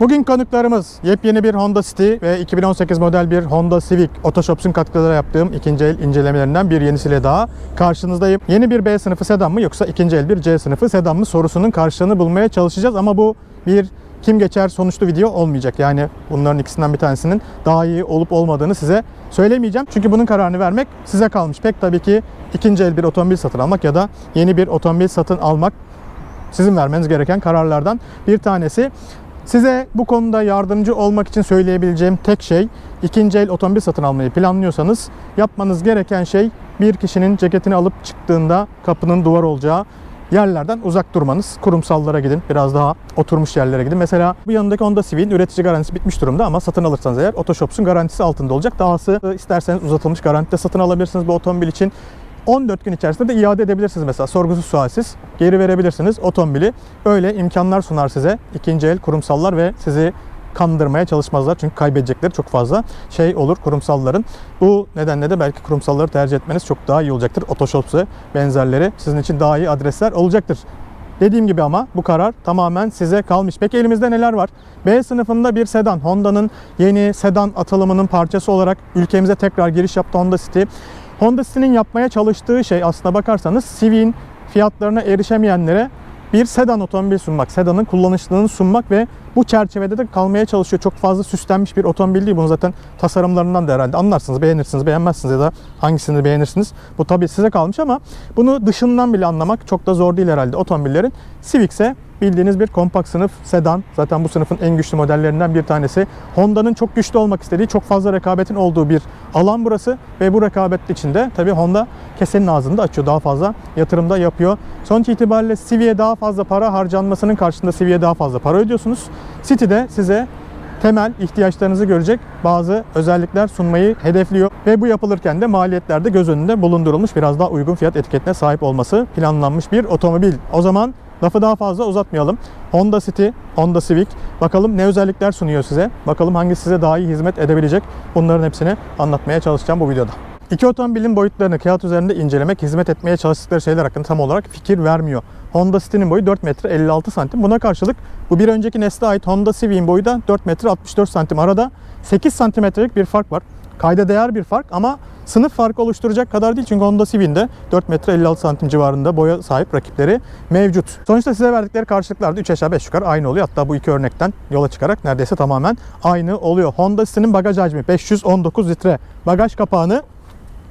Bugün konuklarımız yepyeni bir Honda City ve 2018 model bir Honda Civic Otoshops'un katkıları yaptığım ikinci el incelemelerinden bir yenisiyle daha karşınızdayım. Yeni bir B sınıfı sedan mı yoksa ikinci el bir C sınıfı sedan mı sorusunun karşılığını bulmaya çalışacağız ama bu bir kim geçer sonuçlu video olmayacak. Yani bunların ikisinden bir tanesinin daha iyi olup olmadığını size söylemeyeceğim. Çünkü bunun kararını vermek size kalmış. Pek tabii ki ikinci el bir otomobil satın almak ya da yeni bir otomobil satın almak sizin vermeniz gereken kararlardan bir tanesi. Size bu konuda yardımcı olmak için söyleyebileceğim tek şey ikinci el otomobil satın almayı planlıyorsanız yapmanız gereken şey bir kişinin ceketini alıp çıktığında kapının duvar olacağı yerlerden uzak durmanız. Kurumsallara gidin. Biraz daha oturmuş yerlere gidin. Mesela bu yanındaki Honda Civic'in üretici garantisi bitmiş durumda ama satın alırsanız eğer Otoshops'un garantisi altında olacak. Dahası isterseniz uzatılmış garantide satın alabilirsiniz bu otomobil için. 14 gün içerisinde de iade edebilirsiniz mesela sorgusuz sualsiz geri verebilirsiniz otomobili. Böyle imkanlar sunar size ikinci el kurumsallar ve sizi kandırmaya çalışmazlar. Çünkü kaybedecekleri çok fazla şey olur kurumsalların. Bu nedenle de belki kurumsalları tercih etmeniz çok daha iyi olacaktır. Otoshops ve benzerleri sizin için daha iyi adresler olacaktır. Dediğim gibi ama bu karar tamamen size kalmış. Peki elimizde neler var? B sınıfında bir sedan. Honda'nın yeni sedan atılımının parçası olarak ülkemize tekrar giriş yaptı Honda City. Honda City'nin yapmaya çalıştığı şey aslına bakarsanız Civic'in fiyatlarına erişemeyenlere bir sedan otomobil sunmak, sedanın kullanışlılığını sunmak ve bu çerçevede de kalmaya çalışıyor. Çok fazla süslenmiş bir otomobil değil. Bunu zaten tasarımlarından da herhalde anlarsınız, beğenirsiniz, beğenmezsiniz ya da hangisini beğenirsiniz. Bu tabii size kalmış ama bunu dışından bile anlamak çok da zor değil herhalde otomobillerin. Civic ise bildiğiniz bir kompakt sınıf sedan. Zaten bu sınıfın en güçlü modellerinden bir tanesi. Honda'nın çok güçlü olmak istediği, çok fazla rekabetin olduğu bir alan burası ve bu rekabet içinde tabii Honda kesenin ağzını da açıyor. Daha fazla yatırımda yapıyor. Sonuç itibariyle Civic'e daha fazla para harcanmasının karşılığında Civic'e daha fazla para ödüyorsunuz. City'de size temel ihtiyaçlarınızı görecek bazı özellikler sunmayı hedefliyor ve bu yapılırken de maliyetlerde göz önünde bulundurulmuş biraz daha uygun fiyat etiketine sahip olması planlanmış bir otomobil. O zaman lafı daha fazla uzatmayalım. Honda City, Honda Civic bakalım ne özellikler sunuyor size. Bakalım hangisi size daha iyi hizmet edebilecek. Bunların hepsini anlatmaya çalışacağım bu videoda. İki otomobilin boyutlarını kağıt üzerinde incelemek, hizmet etmeye çalıştıkları şeyler hakkında tam olarak fikir vermiyor. Honda City'nin boyu 4 metre 56 santim. Buna karşılık bu bir önceki nesle ait Honda Civic'in boyu da 4 metre 64 santim. Arada 8 santimetrelik bir fark var. Kayda değer bir fark ama sınıf farkı oluşturacak kadar değil. Çünkü Honda Civic'in de 4 metre 56 santim civarında boya sahip rakipleri mevcut. Sonuçta size verdikleri karşılıklar da 3 aşağı 5 yukarı aynı oluyor. Hatta bu iki örnekten yola çıkarak neredeyse tamamen aynı oluyor. Honda City'nin bagaj hacmi 519 litre. Bagaj kapağını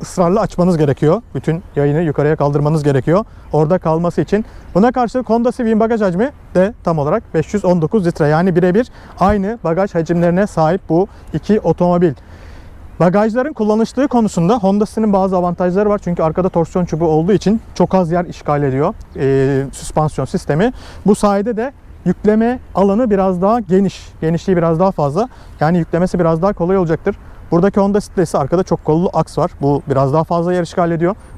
ısrarla açmanız gerekiyor. Bütün yayını yukarıya kaldırmanız gerekiyor. Orada kalması için. Buna karşılık Honda Civic'in bagaj hacmi de tam olarak 519 litre. Yani birebir aynı bagaj hacimlerine sahip bu iki otomobil. Bagajların kullanışlığı konusunda Honda City'nin bazı avantajları var. Çünkü arkada torsiyon çubuğu olduğu için çok az yer işgal ediyor ee, süspansiyon sistemi. Bu sayede de yükleme alanı biraz daha geniş. Genişliği biraz daha fazla. Yani yüklemesi biraz daha kolay olacaktır. Buradaki Honda City'de ise arkada çok kollu aks var. Bu biraz daha fazla yer işgal.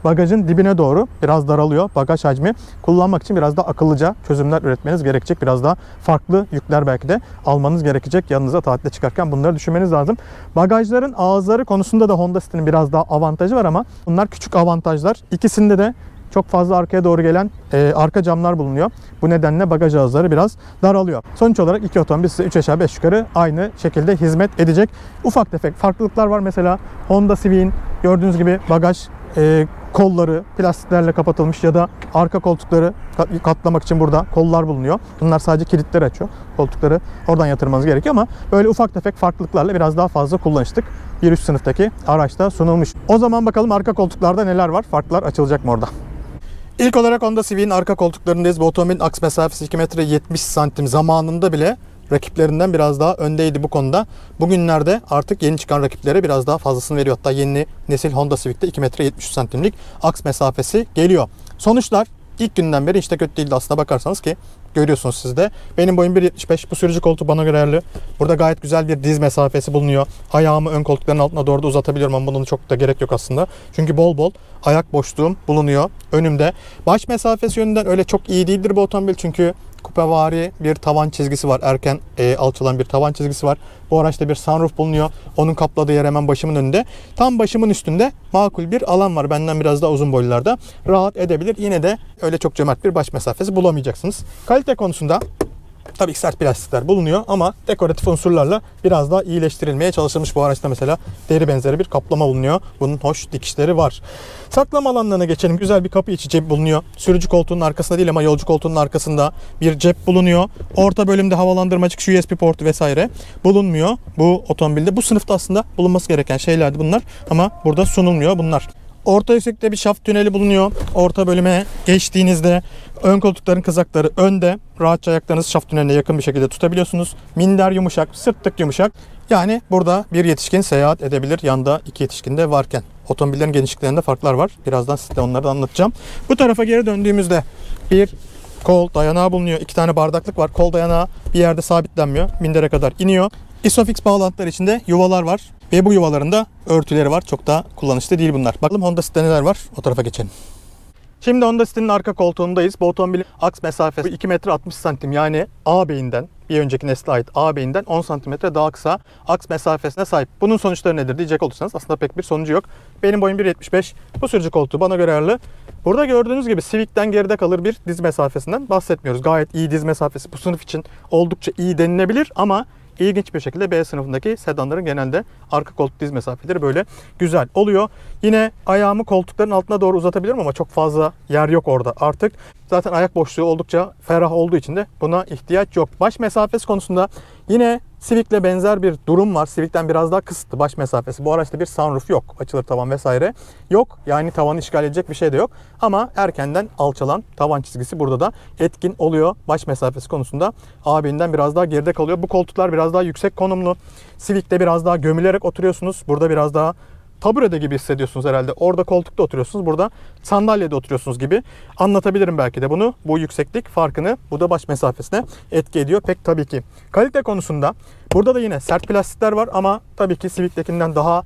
Bagajın dibine doğru biraz daralıyor bagaj hacmi. Kullanmak için biraz daha akıllıca çözümler üretmeniz gerekecek. Biraz daha farklı yükler belki de almanız gerekecek. Yanınıza tatile çıkarken bunları düşünmeniz lazım. Bagajların ağızları konusunda da Honda City'nin biraz daha avantajı var ama bunlar küçük avantajlar. İkisinde de çok fazla arkaya doğru gelen e, arka camlar bulunuyor. Bu nedenle bagaj ağızları biraz daralıyor. Sonuç olarak iki otomobil size 3 aşağı 5 yukarı aynı şekilde hizmet edecek. Ufak tefek farklılıklar var. Mesela Honda Civic'in gördüğünüz gibi bagaj e, kolları plastiklerle kapatılmış ya da arka koltukları kat- katlamak için burada kollar bulunuyor. Bunlar sadece kilitleri açıyor. Koltukları oradan yatırmanız gerekiyor ama böyle ufak tefek farklılıklarla biraz daha fazla kullanışlık bir üst sınıftaki araçta sunulmuş. O zaman bakalım arka koltuklarda neler var? Farklar açılacak mı orada? İlk olarak Honda Civic'in arka koltuklarındayız. Bu otomobilin aks mesafesi 2 metre 70 santim zamanında bile rakiplerinden biraz daha öndeydi bu konuda. Bugünlerde artık yeni çıkan rakiplere biraz daha fazlasını veriyor. Hatta yeni nesil Honda Civic'te 2 metre 73 santimlik aks mesafesi geliyor. Sonuçlar ilk günden beri işte kötü değildi aslına bakarsanız ki görüyorsunuz siz de. Benim boyum 1.75. Bu sürücü koltuğu bana göre ayarlı. Burada gayet güzel bir diz mesafesi bulunuyor. Ayağımı ön koltukların altına doğru da uzatabiliyorum ama bunun çok da gerek yok aslında. Çünkü bol bol ayak boşluğum bulunuyor önümde. Baş mesafesi yönünden öyle çok iyi değildir bu otomobil çünkü kupevari bir tavan çizgisi var. Erken e, alçalan bir tavan çizgisi var. Bu araçta bir sunroof bulunuyor. Onun kapladığı yer hemen başımın önünde. Tam başımın üstünde makul bir alan var. Benden biraz daha uzun boylularda. Rahat edebilir. Yine de öyle çok cömert bir baş mesafesi bulamayacaksınız. Kalite konusunda tabii ki sert plastikler bulunuyor ama dekoratif unsurlarla biraz daha iyileştirilmeye çalışılmış. Bu araçta mesela deri benzeri bir kaplama bulunuyor. Bunun hoş dikişleri var. Saklama alanlarına geçelim. Güzel bir kapı içi cep bulunuyor. Sürücü koltuğunun arkasında değil ama yolcu koltuğunun arkasında bir cep bulunuyor. Orta bölümde havalandırmacık, USB portu vesaire bulunmuyor. Bu otomobilde bu sınıfta aslında bulunması gereken şeylerdi bunlar ama burada sunulmuyor bunlar. Orta yüksekte bir şaft tüneli bulunuyor. Orta bölüme geçtiğinizde ön koltukların kızakları önde. Rahatça ayaklarınızı şaft tüneline yakın bir şekilde tutabiliyorsunuz. Minder yumuşak, sırtlık yumuşak. Yani burada bir yetişkin seyahat edebilir. Yanda iki yetişkin de varken. Otomobillerin genişliklerinde farklar var. Birazdan size onları da anlatacağım. Bu tarafa geri döndüğümüzde bir kol dayanağı bulunuyor. İki tane bardaklık var. Kol dayanağı bir yerde sabitlenmiyor. Mindere kadar iniyor. Isofix bağlantılar içinde yuvalar var. Ve bu yuvaların da örtüleri var. Çok da kullanışlı değil bunlar. Bakalım Honda City'de neler var. O tarafa geçelim. Şimdi Honda City'nin arka koltuğundayız. Bu otomobilin aks mesafesi 2 metre 60 santim yani A beyinden bir önceki nesle ait A beyinden 10 santimetre daha kısa aks mesafesine sahip. Bunun sonuçları nedir diyecek olursanız aslında pek bir sonucu yok. Benim boyum 1.75. Bu sürücü koltuğu bana göre ayarlı. Burada gördüğünüz gibi Civic'ten geride kalır bir diz mesafesinden bahsetmiyoruz. Gayet iyi diz mesafesi bu sınıf için oldukça iyi denilebilir ama İlginç bir şekilde B sınıfındaki sedanların genelde arka koltuk diz mesafeleri böyle güzel oluyor. Yine ayağımı koltukların altına doğru uzatabilirim ama çok fazla yer yok orada artık. Zaten ayak boşluğu oldukça ferah olduğu için de buna ihtiyaç yok. Baş mesafesi konusunda yine Civic'le benzer bir durum var. Civic'ten biraz daha kısıtlı baş mesafesi. Bu araçta bir sunroof yok. Açılır tavan vesaire yok. Yani tavanı işgal edecek bir şey de yok. Ama erkenden alçalan tavan çizgisi burada da etkin oluyor. Baş mesafesi konusunda abinden biraz daha geride kalıyor. Bu koltuklar biraz daha yüksek konumlu. Civic'te biraz daha gömülerek oturuyorsunuz. Burada biraz daha taburede gibi hissediyorsunuz herhalde. Orada koltukta oturuyorsunuz. Burada sandalyede oturuyorsunuz gibi. Anlatabilirim belki de bunu. Bu yükseklik farkını bu da baş mesafesine etki ediyor. Pek tabii ki. Kalite konusunda burada da yine sert plastikler var ama tabii ki Civic'tekinden daha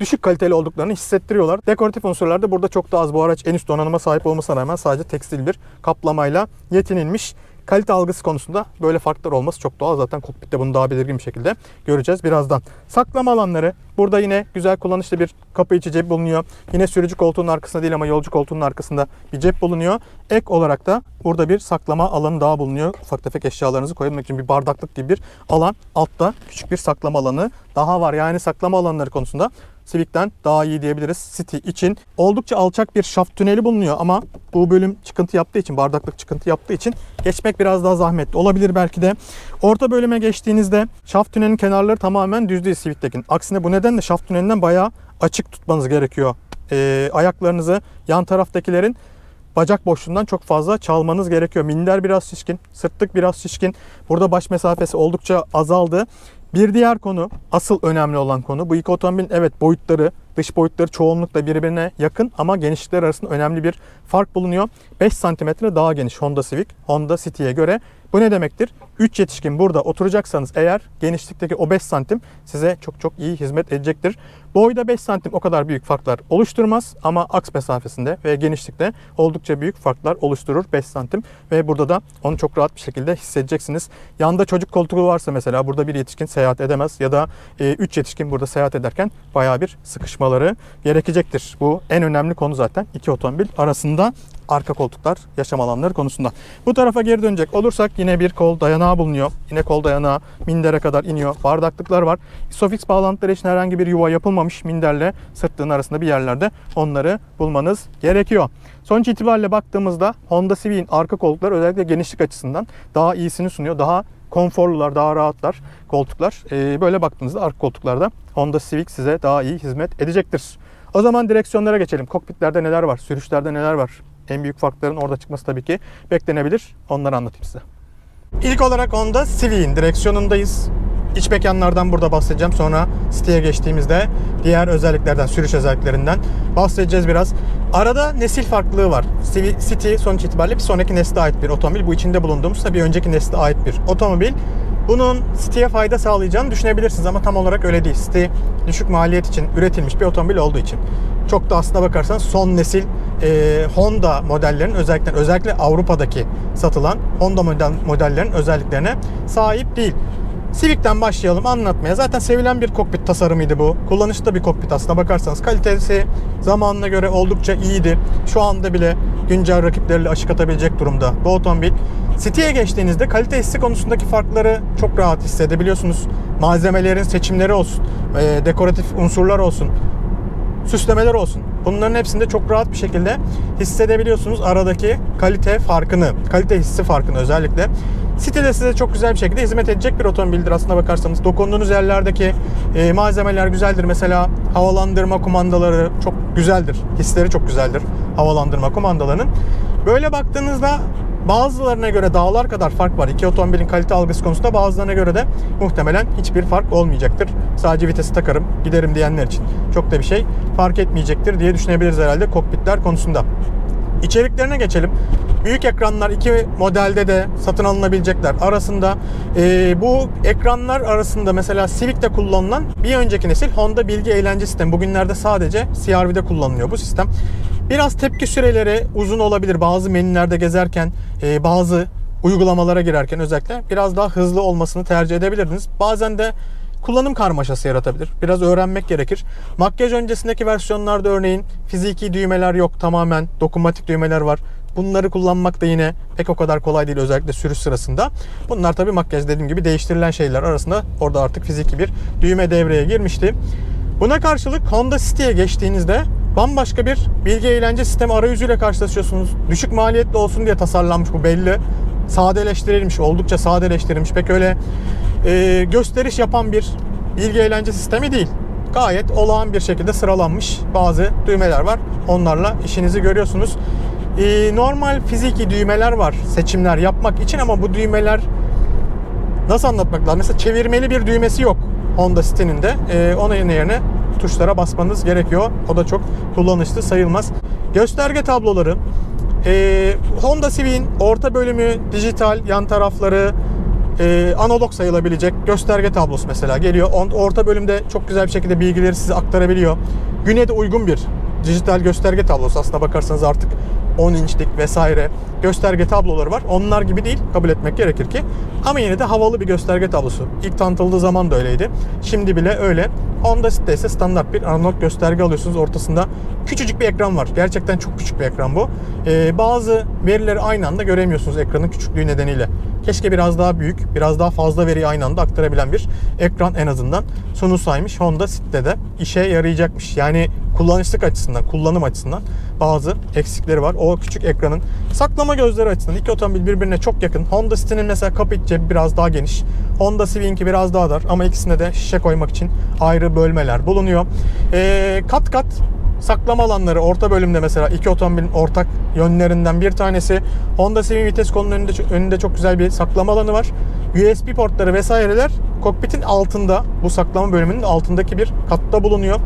düşük kaliteli olduklarını hissettiriyorlar. Dekoratif unsurlar da burada çok daha az. Bu araç en üst donanıma sahip olmasına rağmen sadece tekstil bir kaplamayla yetinilmiş. Kalite algısı konusunda böyle farklar olması çok doğal. Zaten kokpitte bunu daha belirgin bir şekilde göreceğiz birazdan. Saklama alanları. Burada yine güzel kullanışlı bir kapı içi cep bulunuyor. Yine sürücü koltuğunun arkasında değil ama yolcu koltuğunun arkasında bir cep bulunuyor. Ek olarak da burada bir saklama alanı daha bulunuyor. Ufak tefek eşyalarınızı koyabilmek için bir bardaklık gibi bir alan. Altta küçük bir saklama alanı daha var. Yani saklama alanları konusunda Civic'ten daha iyi diyebiliriz City için. Oldukça alçak bir şaft tüneli bulunuyor ama bu bölüm çıkıntı yaptığı için, bardaklık çıkıntı yaptığı için geçmek biraz daha zahmetli olabilir belki de. Orta bölüme geçtiğinizde şaft tünelin kenarları tamamen düz değil Civic'tekin. Aksine bu nedenle şaft tünelinden bayağı açık tutmanız gerekiyor. Ee, ayaklarınızı yan taraftakilerin bacak boşluğundan çok fazla çalmanız gerekiyor. Minder biraz şişkin, sırtlık biraz şişkin. Burada baş mesafesi oldukça azaldı. Bir diğer konu, asıl önemli olan konu bu iki otomobilin evet boyutları, dış boyutları çoğunlukla birbirine yakın ama genişlikler arasında önemli bir fark bulunuyor. 5 santimetre daha geniş Honda Civic, Honda City'ye göre. Bu ne demektir? 3 yetişkin burada oturacaksanız eğer genişlikteki o 5 santim size çok çok iyi hizmet edecektir. Boyda 5 santim o kadar büyük farklar oluşturmaz ama aks mesafesinde ve genişlikte oldukça büyük farklar oluşturur 5 santim ve burada da onu çok rahat bir şekilde hissedeceksiniz. Yanda çocuk koltuğu varsa mesela burada bir yetişkin seyahat edemez ya da 3 yetişkin burada seyahat ederken bayağı bir sıkışmaları gerekecektir. Bu en önemli konu zaten iki otomobil arasında arka koltuklar yaşam alanları konusunda. Bu tarafa geri dönecek olursak yine bir kol dayanağı bulunuyor. Yine kol dayanağı mindere kadar iniyor. Bardaklıklar var. Isofix bağlantıları için herhangi bir yuva yapılmamış minderle sırtlığın arasında bir yerlerde onları bulmanız gerekiyor. Sonuç itibariyle baktığımızda Honda Civic'in arka koltukları özellikle genişlik açısından daha iyisini sunuyor. Daha konforlular, daha rahatlar koltuklar. Ee, böyle baktığınızda arka koltuklarda Honda Civic size daha iyi hizmet edecektir. O zaman direksiyonlara geçelim. Kokpitlerde neler var? Sürüşlerde neler var? En büyük farkların orada çıkması tabii ki beklenebilir. Onları anlatayım size. İlk olarak Honda Civic'in direksiyonundayız. İç mekanlardan burada bahsedeceğim. Sonra City'ye geçtiğimizde diğer özelliklerden, sürüş özelliklerinden bahsedeceğiz biraz. Arada nesil farklılığı var. City sonuç itibariyle bir sonraki nesle ait bir otomobil. Bu içinde bulunduğumuz da bir önceki nesle ait bir otomobil. Bunun City'ye fayda sağlayacağını düşünebilirsiniz ama tam olarak öyle değil. City düşük maliyet için üretilmiş bir otomobil olduğu için. Çok da aslına bakarsan son nesil e, Honda modellerin özellikle özellikle Avrupa'daki satılan Honda model modellerin özelliklerine sahip değil. Civic'ten başlayalım anlatmaya. Zaten sevilen bir kokpit tasarımıydı bu. Kullanışlı bir kokpit aslına bakarsanız. Kalitesi zamanına göre oldukça iyiydi. Şu anda bile güncel rakipleriyle aşık atabilecek durumda bu otomobil. City'ye geçtiğinizde kalite hissi konusundaki farkları çok rahat hissedebiliyorsunuz. Malzemelerin seçimleri olsun, e, dekoratif unsurlar olsun, süslemeler olsun. Bunların hepsinde çok rahat bir şekilde hissedebiliyorsunuz aradaki kalite farkını, kalite hissi farkını özellikle. Sitede size çok güzel bir şekilde hizmet edecek bir otomobildir aslına bakarsanız. Dokunduğunuz yerlerdeki e, malzemeler güzeldir. Mesela havalandırma kumandaları çok güzeldir. Hisleri çok güzeldir havalandırma kumandalarının. Böyle baktığınızda Bazılarına göre dağlar kadar fark var. İki otomobilin kalite algısı konusunda bazılarına göre de muhtemelen hiçbir fark olmayacaktır. Sadece vitesi takarım, giderim diyenler için çok da bir şey fark etmeyecektir diye düşünebiliriz herhalde kokpitler konusunda. İçeriklerine geçelim. Büyük ekranlar iki modelde de satın alınabilecekler. Arasında e, bu ekranlar arasında mesela Civic'te kullanılan bir önceki nesil Honda bilgi eğlence sistemi. Bugünlerde sadece CR-V'de kullanılıyor bu sistem. Biraz tepki süreleri uzun olabilir. Bazı menülerde gezerken, e, bazı uygulamalara girerken özellikle biraz daha hızlı olmasını tercih edebilirdiniz. Bazen de kullanım karmaşası yaratabilir. Biraz öğrenmek gerekir. Makyaj öncesindeki versiyonlarda örneğin fiziki düğmeler yok. Tamamen dokunmatik düğmeler var. Bunları kullanmak da yine pek o kadar kolay değil özellikle sürüş sırasında. Bunlar tabii makyaj dediğim gibi değiştirilen şeyler arasında orada artık fiziki bir düğme devreye girmişti. Buna karşılık Honda City'ye geçtiğinizde bambaşka bir bilgi eğlence sistemi arayüzüyle karşılaşıyorsunuz. Düşük maliyetli olsun diye tasarlanmış bu belli. Sadeleştirilmiş, oldukça sadeleştirilmiş. Pek öyle e, gösteriş yapan bir bilgi eğlence sistemi değil. Gayet olağan bir şekilde sıralanmış bazı düğmeler var. Onlarla işinizi görüyorsunuz. E, normal fiziki düğmeler var seçimler yapmak için ama bu düğmeler nasıl anlatmak lazım? Mesela çevirmeli bir düğmesi yok Honda City'nin de. E, onun yerine tuşlara basmanız gerekiyor. O da çok kullanışlı sayılmaz. Gösterge tabloları e, Honda Civic'in orta bölümü dijital, yan tarafları e, analog sayılabilecek gösterge tablosu mesela geliyor. Orta bölümde çok güzel bir şekilde bilgileri size aktarabiliyor. Güne de uygun bir dijital gösterge tablosu aslına bakarsanız artık 10 inçlik vesaire gösterge tabloları var. Onlar gibi değil kabul etmek gerekir ki. Ama yine de havalı bir gösterge tablosu. İlk tanıtıldığı zaman da öyleydi. Şimdi bile öyle. Honda City'de standart bir analog gösterge alıyorsunuz. Ortasında küçücük bir ekran var. Gerçekten çok küçük bir ekran bu. Ee, bazı verileri aynı anda göremiyorsunuz ekranın küçüklüğü nedeniyle. Keşke biraz daha büyük, biraz daha fazla veriyi aynı anda aktarabilen bir ekran en azından sunursaymış Honda City'de de işe yarayacakmış. Yani kullanışlık açısından, kullanım açısından bazı eksikleri var. O küçük ekranın saklama gözleri açısından iki otomobil birbirine çok yakın. Honda City'nin mesela kaput cebi biraz daha geniş. Honda Civic'inki biraz daha dar ama ikisine de şişe koymak için ayrı bölmeler bulunuyor. Ee, kat kat saklama alanları orta bölümde mesela iki otomobilin ortak yönlerinden bir tanesi. Honda Civic vites kolunun önünde, önünde çok güzel bir saklama alanı var. USB portları vesaireler kokpitin altında bu saklama bölümünün altındaki bir katta bulunuyor.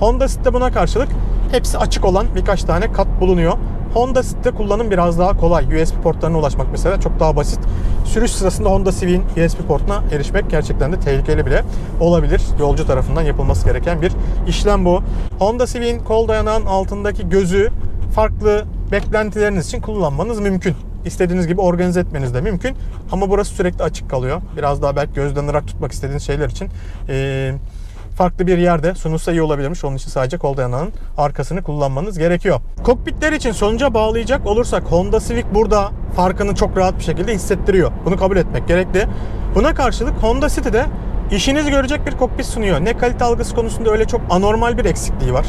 Honda City'de buna karşılık hepsi açık olan birkaç tane kat bulunuyor. Honda City'de kullanım biraz daha kolay. USB portlarına ulaşmak mesela çok daha basit. Sürüş sırasında Honda Civic'in USB portuna erişmek gerçekten de tehlikeli bile olabilir. Yolcu tarafından yapılması gereken bir işlem bu. Honda Civic'in kol dayanağın altındaki gözü farklı beklentileriniz için kullanmanız mümkün. İstediğiniz gibi organize etmeniz de mümkün. Ama burası sürekli açık kalıyor. Biraz daha belki gözden ırak tutmak istediğiniz şeyler için eee farklı bir yerde sunulsa iyi olabilirmiş. Onun için sadece kol dayanağının arkasını kullanmanız gerekiyor. Kokpitler için sonuca bağlayacak olursak Honda Civic burada farkını çok rahat bir şekilde hissettiriyor. Bunu kabul etmek gerekli. Buna karşılık Honda City'de işinizi görecek bir kokpit sunuyor. Ne kalite algısı konusunda öyle çok anormal bir eksikliği var.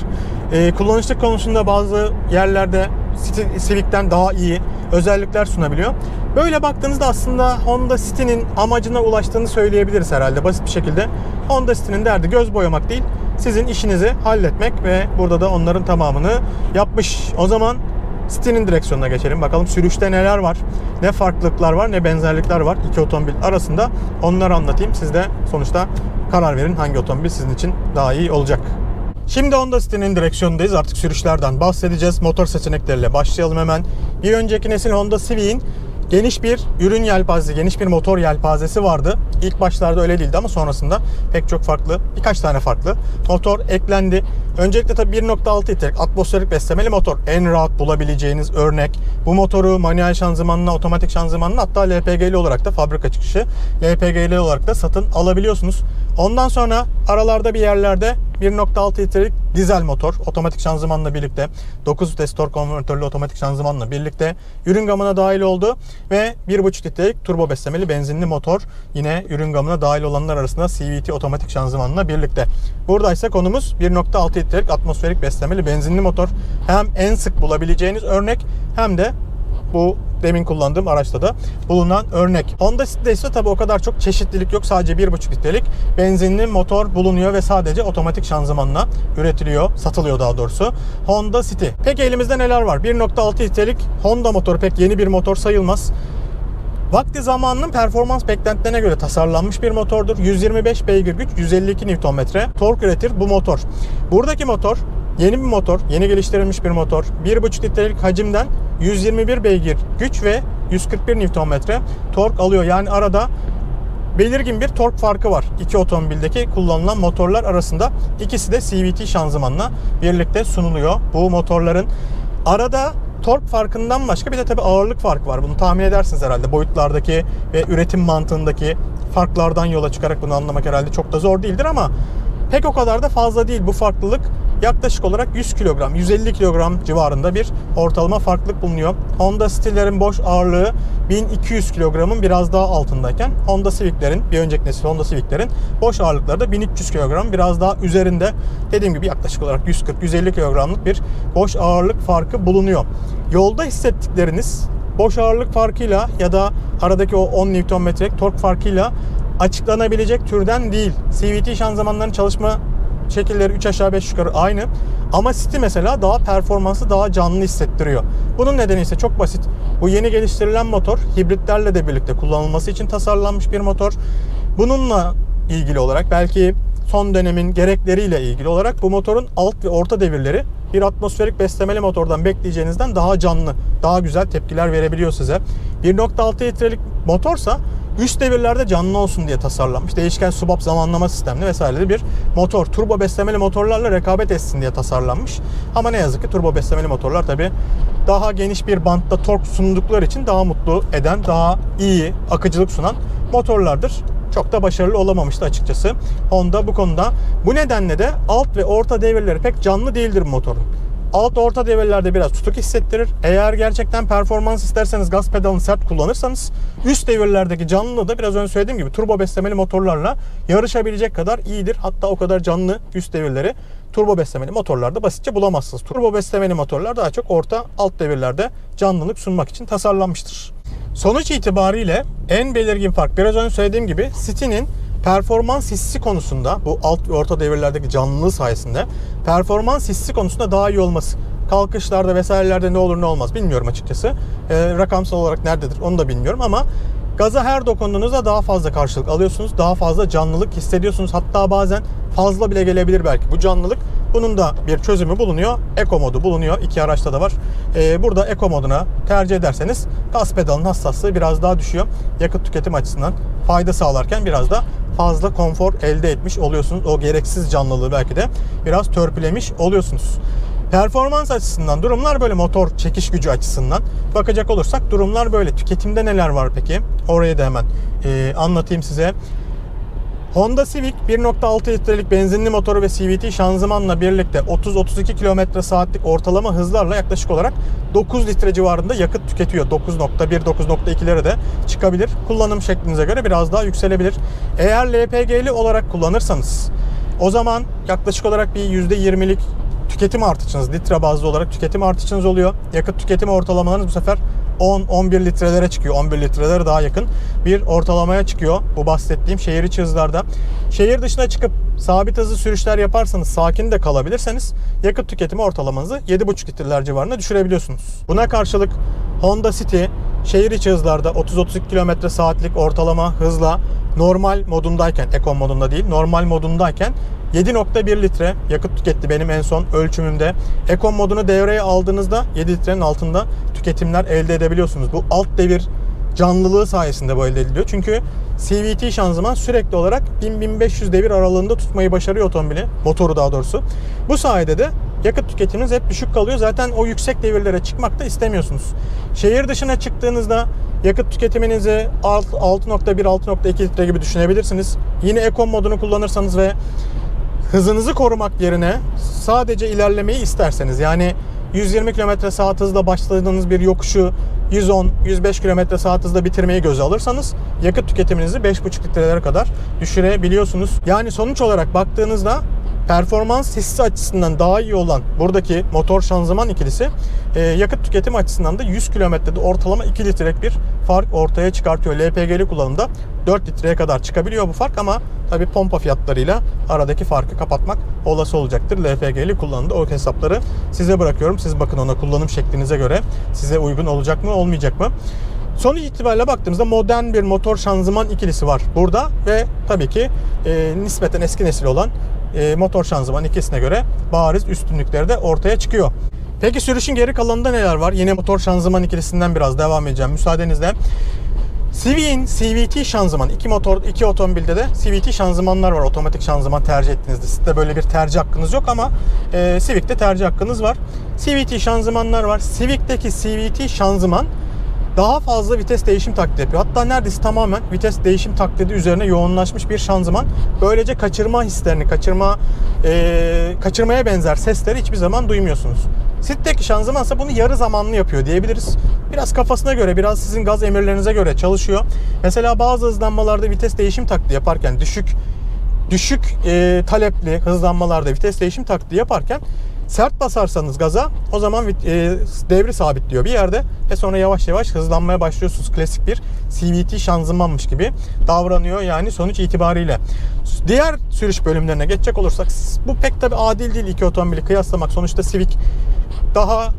Ee, kullanışlık konusunda bazı yerlerde Civic'ten daha iyi özellikler sunabiliyor. Böyle baktığınızda aslında Honda City'nin amacına ulaştığını söyleyebiliriz herhalde basit bir şekilde. Honda City'nin derdi göz boyamak değil, sizin işinizi halletmek ve burada da onların tamamını yapmış. O zaman City'nin direksiyonuna geçelim. Bakalım sürüşte neler var, ne farklılıklar var, ne benzerlikler var iki otomobil arasında. Onları anlatayım. Siz de sonuçta karar verin hangi otomobil sizin için daha iyi olacak. Şimdi Honda City'nin direksiyonundayız. Artık sürüşlerden bahsedeceğiz. Motor seçenekleriyle başlayalım hemen. Bir önceki nesil Honda Civic'in geniş bir ürün yelpazesi, geniş bir motor yelpazesi vardı. İlk başlarda öyle değildi ama sonrasında pek çok farklı, birkaç tane farklı motor eklendi. Öncelikle tabii 1.6 litrelik atmosferik beslemeli motor. En rahat bulabileceğiniz örnek. Bu motoru manuel şanzımanla, otomatik şanzımanla hatta LPG'li olarak da fabrika çıkışı LPG'li olarak da satın alabiliyorsunuz. Ondan sonra aralarda bir yerlerde 1.6 litrelik dizel motor otomatik şanzımanla birlikte 9 vites tork konvertörlü otomatik şanzımanla birlikte ürün gamına dahil oldu ve 1.5 litrelik turbo beslemeli benzinli motor yine ürün gamına dahil olanlar arasında CVT otomatik şanzımanla birlikte. Burada ise konumuz 1.6 litrelik atmosferik beslemeli benzinli motor. Hem en sık bulabileceğiniz örnek hem de bu demin kullandığım araçta da bulunan örnek. Honda City'de ise tabi o kadar çok çeşitlilik yok. Sadece 1.5 litrelik benzinli motor bulunuyor ve sadece otomatik şanzımanla üretiliyor, satılıyor daha doğrusu. Honda City. Peki elimizde neler var? 1.6 litrelik Honda motoru pek yeni bir motor sayılmaz. Vakti zamanının performans beklentilerine göre tasarlanmış bir motordur. 125 beygir güç, 152 Nm tork üretir bu motor. Buradaki motor yeni bir motor, yeni geliştirilmiş bir motor. 1.5 litrelik hacimden 121 beygir güç ve 141 Nm tork alıyor. Yani arada belirgin bir tork farkı var. İki otomobildeki kullanılan motorlar arasında. İkisi de CVT şanzımanla birlikte sunuluyor. Bu motorların arada tork farkından başka bir de tabii ağırlık farkı var. Bunu tahmin edersiniz herhalde. Boyutlardaki ve üretim mantığındaki farklardan yola çıkarak bunu anlamak herhalde çok da zor değildir ama pek o kadar da fazla değil bu farklılık. Yaklaşık olarak 100 kilogram, 150 kilogram civarında bir ortalama farklılık bulunuyor. Honda City'lerin boş ağırlığı 1200 kilogramın biraz daha altındayken Honda Civic'lerin, bir önceki nesil Honda Civic'lerin boş ağırlıkları da 1300 kilogram biraz daha üzerinde. Dediğim gibi yaklaşık olarak 140-150 kilogramlık bir boş ağırlık farkı bulunuyor. Yolda hissettikleriniz boş ağırlık farkıyla ya da aradaki o 10 Nm'lik tork farkıyla açıklanabilecek türden değil. CVT şanzımanların çalışma şekilleri 3 aşağı 5 yukarı aynı. Ama City mesela daha performansı daha canlı hissettiriyor. Bunun nedeni ise çok basit. Bu yeni geliştirilen motor hibritlerle de birlikte kullanılması için tasarlanmış bir motor. Bununla ilgili olarak belki son dönemin gerekleriyle ilgili olarak bu motorun alt ve orta devirleri bir atmosferik beslemeli motordan bekleyeceğinizden daha canlı, daha güzel tepkiler verebiliyor size. 1.6 litrelik motorsa üst devirlerde canlı olsun diye tasarlanmış. Değişken subap zamanlama sistemli vesaireli bir motor. Turbo beslemeli motorlarla rekabet etsin diye tasarlanmış. Ama ne yazık ki turbo beslemeli motorlar tabi daha geniş bir bantta tork sundukları için daha mutlu eden, daha iyi akıcılık sunan motorlardır çok da başarılı olamamıştı açıkçası. Honda bu konuda. Bu nedenle de alt ve orta devirleri pek canlı değildir motorun. Alt orta devirlerde biraz tutuk hissettirir. Eğer gerçekten performans isterseniz gaz pedalını sert kullanırsanız üst devirlerdeki canlılığı da biraz önce söylediğim gibi turbo beslemeli motorlarla yarışabilecek kadar iyidir. Hatta o kadar canlı üst devirleri turbo beslemeli motorlarda basitçe bulamazsınız. Turbo beslemeli motorlar daha çok orta alt devirlerde canlılık sunmak için tasarlanmıştır. Sonuç itibariyle en belirgin fark biraz önce söylediğim gibi City'nin performans hissi konusunda bu alt ve orta devirlerdeki canlılığı sayesinde performans hissi konusunda daha iyi olması. Kalkışlarda vesairelerde ne olur ne olmaz bilmiyorum açıkçası. E, rakamsal olarak nerededir onu da bilmiyorum ama gaza her dokunduğunuzda daha fazla karşılık alıyorsunuz. Daha fazla canlılık hissediyorsunuz. Hatta bazen fazla bile gelebilir belki bu canlılık. Bunun da bir çözümü bulunuyor. Eco modu bulunuyor. İki araçta da var. Ee, burada Eco moduna tercih ederseniz gaz pedalının hassaslığı biraz daha düşüyor. Yakıt tüketim açısından fayda sağlarken biraz da fazla konfor elde etmiş oluyorsunuz. O gereksiz canlılığı belki de biraz törpülemiş oluyorsunuz. Performans açısından durumlar böyle motor çekiş gücü açısından bakacak olursak durumlar böyle. Tüketimde neler var peki? Orayı da hemen e, anlatayım size. Honda Civic 1.6 litrelik benzinli motoru ve CVT şanzımanla birlikte 30-32 km saatlik ortalama hızlarla yaklaşık olarak 9 litre civarında yakıt tüketiyor. 9.1-9.2'lere de çıkabilir. Kullanım şeklinize göre biraz daha yükselebilir. Eğer LPG'li olarak kullanırsanız o zaman yaklaşık olarak bir %20'lik tüketim artışınız, litre bazlı olarak tüketim artışınız oluyor. Yakıt tüketim ortalamalarınız bu sefer 10-11 litrelere çıkıyor. 11 litrelere daha yakın bir ortalamaya çıkıyor bu bahsettiğim şehir içi hızlarda. Şehir dışına çıkıp sabit hızlı sürüşler yaparsanız, sakin de kalabilirseniz yakıt tüketimi ortalamanızı 7,5 litreler civarına düşürebiliyorsunuz. Buna karşılık Honda City şehir içi hızlarda 30-32 km saatlik ortalama hızla normal modundayken, Eco modunda değil, normal modundayken 7.1 litre yakıt tüketti benim en son ölçümümde. Eco modunu devreye aldığınızda 7 litrenin altında tüketimler elde edebiliyorsunuz. Bu alt devir canlılığı sayesinde bu elde ediliyor. Çünkü CVT şanzıman sürekli olarak 1000-1500 devir aralığında tutmayı başarıyor otomobili, motoru daha doğrusu. Bu sayede de yakıt tüketiminiz hep düşük kalıyor. Zaten o yüksek devirlere çıkmak da istemiyorsunuz. Şehir dışına çıktığınızda yakıt tüketiminizi 6.1-6.2 litre gibi düşünebilirsiniz. Yine Eco modunu kullanırsanız ve hızınızı korumak yerine sadece ilerlemeyi isterseniz yani 120 km saat hızla başladığınız bir yokuşu 110-105 km saat hızla bitirmeyi göze alırsanız yakıt tüketiminizi 5,5 litrelere kadar düşürebiliyorsunuz. Yani sonuç olarak baktığınızda performans hissi açısından daha iyi olan buradaki motor şanzıman ikilisi e, yakıt tüketimi açısından da 100 kilometrede ortalama 2 litrelik bir fark ortaya çıkartıyor. LPG'li kullanımda 4 litreye kadar çıkabiliyor bu fark ama tabi pompa fiyatlarıyla aradaki farkı kapatmak olası olacaktır. LPG'li kullanımda o hesapları size bırakıyorum. Siz bakın ona kullanım şeklinize göre size uygun olacak mı olmayacak mı? Sonuç itibariyle baktığımızda modern bir motor şanzıman ikilisi var burada ve tabii ki e, nispeten eski nesil olan e, motor şanzıman ikilisine göre bariz üstünlükleri de ortaya çıkıyor. Peki sürüşün geri kalanında neler var? Yine motor şanzıman ikilisinden biraz devam edeceğim müsaadenizle. Civic'in CVT şanzıman, iki motor, iki otomobilde de CVT şanzımanlar var. Otomatik şanzıman tercih ettiğinizde. Sizde böyle bir tercih hakkınız yok ama e, Civic'te tercih hakkınız var. CVT şanzımanlar var. Civic'teki CVT şanzıman daha fazla vites değişim taklidi yapıyor. Hatta neredeyse tamamen vites değişim taklidi üzerine yoğunlaşmış bir şanzıman. Böylece kaçırma hislerini, kaçırma e, kaçırmaya benzer sesleri hiçbir zaman duymuyorsunuz. Sit'teki şanzımansa bunu yarı zamanlı yapıyor diyebiliriz. Biraz kafasına göre, biraz sizin gaz emirlerinize göre çalışıyor. Mesela bazı hızlanmalarda vites değişim taklidi yaparken düşük düşük e, talepli hızlanmalarda vites değişim taklidi yaparken sert basarsanız gaza o zaman e, devri sabitliyor bir yerde ve sonra yavaş yavaş hızlanmaya başlıyorsunuz. Klasik bir CVT şanzımanmış gibi davranıyor yani sonuç itibariyle. Diğer sürüş bölümlerine geçecek olursak bu pek tabi adil değil iki otomobili kıyaslamak. Sonuçta Civic daha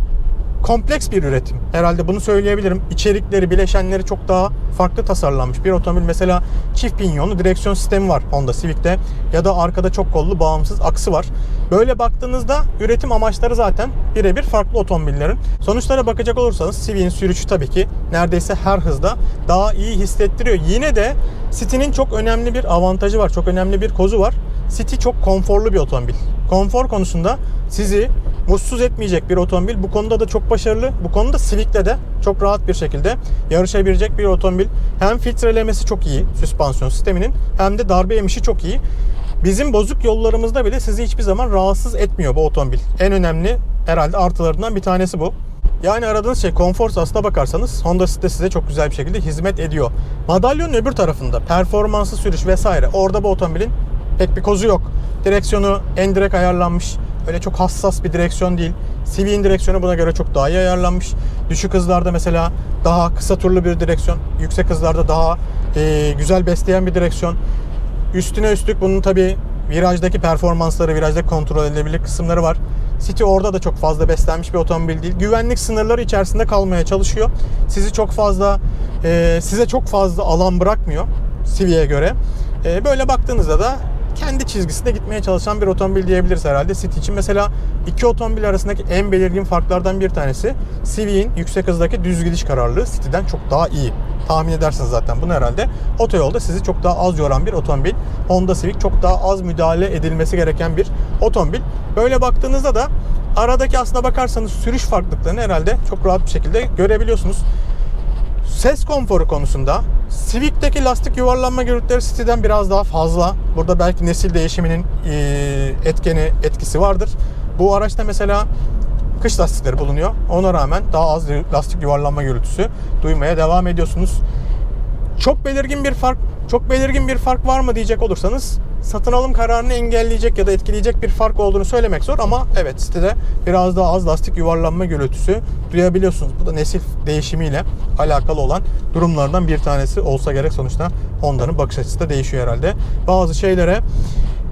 kompleks bir üretim. Herhalde bunu söyleyebilirim. İçerikleri, bileşenleri çok daha farklı tasarlanmış. Bir otomobil mesela çift pinyonlu direksiyon sistemi var Honda Civic'te ya da arkada çok kollu bağımsız aksı var. Böyle baktığınızda üretim amaçları zaten birebir farklı otomobillerin. Sonuçlara bakacak olursanız Civic'in sürüşü tabii ki neredeyse her hızda daha iyi hissettiriyor. Yine de City'nin çok önemli bir avantajı var. Çok önemli bir kozu var. City çok konforlu bir otomobil. Konfor konusunda sizi mutsuz etmeyecek bir otomobil. Bu konuda da çok başarılı. Bu konuda Civic'le de çok rahat bir şekilde yarışabilecek bir otomobil. Hem filtrelemesi çok iyi süspansiyon sisteminin hem de darbe emişi çok iyi. Bizim bozuk yollarımızda bile sizi hiçbir zaman rahatsız etmiyor bu otomobil. En önemli herhalde artılarından bir tanesi bu. Yani aradığınız şey konfor aslına bakarsanız Honda City size çok güzel bir şekilde hizmet ediyor. Madalyonun öbür tarafında performanslı sürüş vesaire orada bu otomobilin pek bir kozu yok. Direksiyonu endirek ayarlanmış. Öyle çok hassas bir direksiyon değil. Civic'in direksiyonu buna göre çok daha iyi ayarlanmış. Düşük hızlarda mesela daha kısa turlu bir direksiyon. Yüksek hızlarda daha e, güzel besleyen bir direksiyon. Üstüne üstlük bunun tabi virajdaki performansları, virajdaki kontrol edilebilir kısımları var. City orada da çok fazla beslenmiş bir otomobil değil. Güvenlik sınırları içerisinde kalmaya çalışıyor. Sizi çok fazla, e, size çok fazla alan bırakmıyor Civic'e göre. E, böyle baktığınızda da kendi çizgisinde gitmeye çalışan bir otomobil diyebiliriz herhalde City için. Mesela iki otomobil arasındaki en belirgin farklardan bir tanesi Civic'in yüksek hızdaki düz gidiş kararlılığı City'den çok daha iyi. Tahmin edersiniz zaten bunu herhalde. Otoyolda sizi çok daha az yoran bir otomobil. Honda Civic çok daha az müdahale edilmesi gereken bir otomobil. Böyle baktığınızda da aradaki aslına bakarsanız sürüş farklılıklarını herhalde çok rahat bir şekilde görebiliyorsunuz. Ses konforu konusunda Civic'teki lastik yuvarlanma gürültüleri City'den biraz daha fazla. Burada belki nesil değişiminin e, etkeni etkisi vardır. Bu araçta mesela kış lastikleri bulunuyor. Ona rağmen daha az lastik yuvarlanma gürültüsü duymaya devam ediyorsunuz. Çok belirgin bir fark, çok belirgin bir fark var mı diyecek olursanız satın alım kararını engelleyecek ya da etkileyecek bir fark olduğunu söylemek zor ama evet sitede biraz daha az lastik yuvarlanma gürültüsü duyabiliyorsunuz. Bu da nesil değişimiyle alakalı olan durumlardan bir tanesi olsa gerek sonuçta Honda'nın bakış açısı da değişiyor herhalde. Bazı şeylere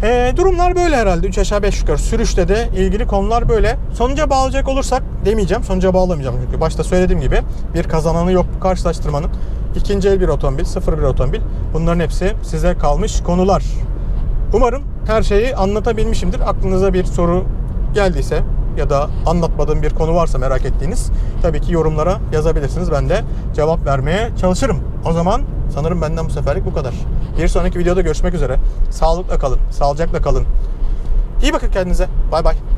ee, durumlar böyle herhalde. 3 aşağı 5 yukarı. Sürüşte de ilgili konular böyle. Sonuca bağlayacak olursak demeyeceğim. Sonuca bağlamayacağım çünkü. Başta söylediğim gibi bir kazananı yok bu karşılaştırmanın. İkinci el bir otomobil, sıfır bir otomobil. Bunların hepsi size kalmış konular. Umarım her şeyi anlatabilmişimdir. Aklınıza bir soru geldiyse ya da anlatmadığım bir konu varsa merak ettiğiniz tabii ki yorumlara yazabilirsiniz. Ben de cevap vermeye çalışırım. O zaman sanırım benden bu seferlik bu kadar. Bir sonraki videoda görüşmek üzere. Sağlıkla kalın, sağlıcakla kalın. İyi bakın kendinize. Bay bay.